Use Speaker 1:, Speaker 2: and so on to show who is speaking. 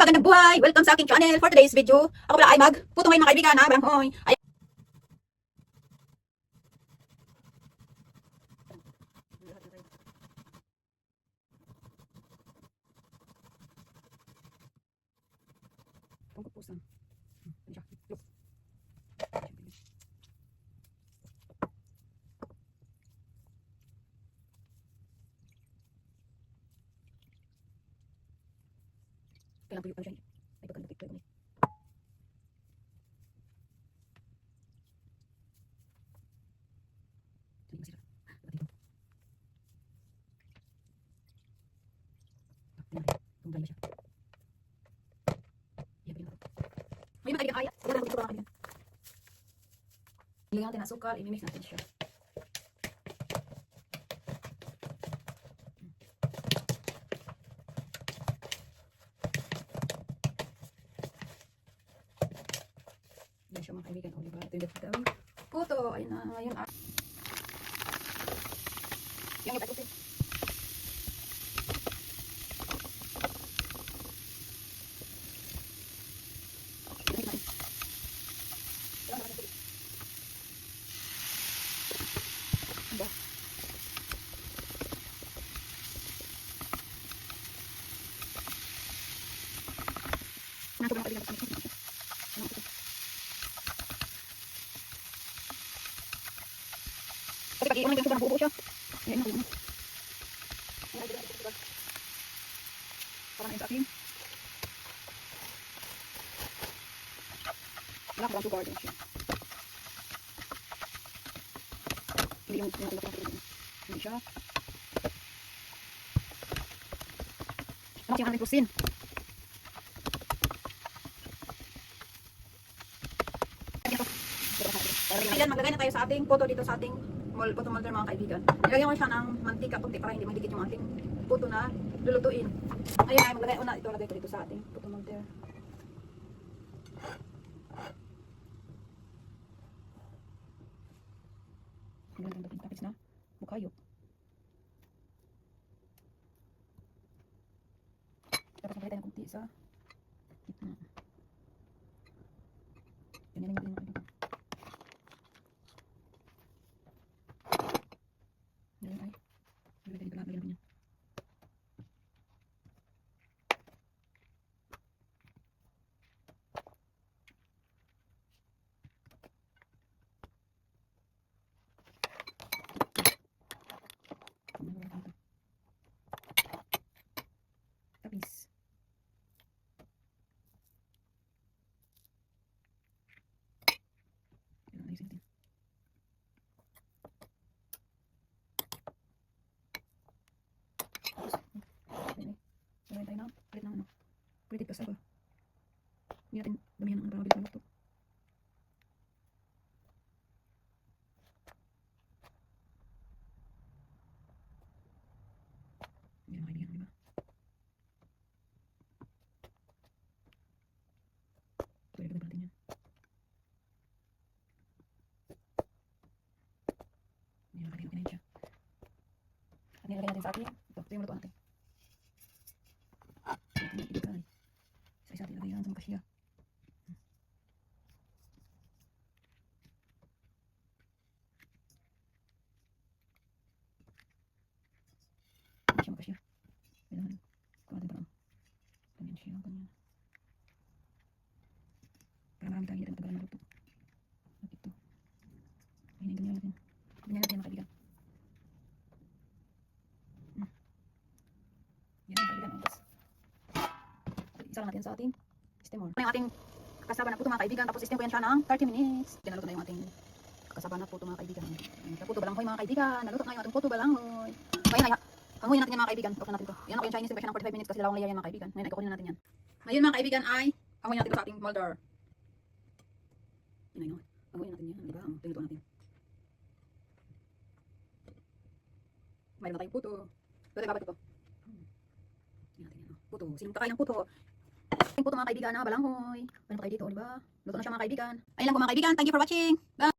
Speaker 1: magandang buhay! Welcome sa aking channel for today's video. Ako pala ay mag puto ngayon mga kaibigan ha, baranghoy. Ay Tungkol pusa. Hmm, ano dry na siya. Yan, pinari. May mga kaibigan kaya. Wala lang dito mga kaibigan. Ilagyan natin ang sukal. Imimix natin siya. Yan siya mga yung gawin. Puto. Ayun na. Ngayon. Ah. Yung iba? Nato ba kaibigan sa akin? Ano ito? Iunan yung sobrang buo siya. Ayan na, ayan na. Ayan, ayan, ayan, ayan. Para na yun sa akin. Wala ko lang sugar din siya. Hindi yung yung ulat natin. Hindi siya. Ano kasi yung aming kusin? Ayan, maglagay na tayo sa ating photo dito sa ating mol, photo molder mga kaibigan. Nilagyan ko siya ng mantika kunti para hindi magdikit yung ating photo na lulutuin. Ayun ay maglagay una ito lagay ko dito sa ating photo molder. Magandang dating topics na mukhayo. Tapos tayo ng kunti sa gitna. Ganyan lang yung kaibigan. Ganyan ay. Lagay dito lang, lagyan natin yan. Ganyan lang dito. Tapis. Ganyan, ayusin natin. Tapos, ayun, lagyan tayo ng palit ng ano, pretty cassava. Hindi natin damihan ng ano para mabilis maluto. Yan mga kaibigan, di ba? So, ilagay pa natin yan. Yan mga kaibigan, kinain siya. At nilagay natin sa atin. Ito, ito yung lutuan natin. Ito yung ibigay. Isa-isa natin ilagay yan sa mga kasya. Hindi siya makasya. Kailangan, kuha natin parang ganyan siya, ganyan. Para marami tayong hita matagalan maluto. At ito. Ayun, ganyan natin. Ganyan natin yan mga kaibigan. Yan ang kaibigan oras. Isa lang natin sa ating steamer. Ito yung ating kasaba na puto mga kaibigan. Tapos steam ko yan siya ng 30 minutes. Kinaluto na yung ating kasaba na puto mga kaibigan. Sa puto balanghoy mga kaibigan. Naluto na yung ating puto balanghoy. Ngayon ay hanguin natin yan mga kaibigan. Buksan natin to. Yan ako yung Chinese version ng 45 minutes kasi dalawang layer yan mga kaibigan. Ngayon ay kukunin na natin yan. Ngayon mga kaibigan ay hanguin natin ito sa ating molder. Yan ayun. Hanguin natin yan. Di ba? Ang tinuto natin. Mayroon na tayong puto. Yan natin yan. oh. Puto. Sinong kakain ng puto? Yung puto mga kaibigan na balanghoy. Meron pa tayo dito, di ba? Luto na siya mga kaibigan. Ayun lang po mga kaibigan. Thank you for watching. Bye!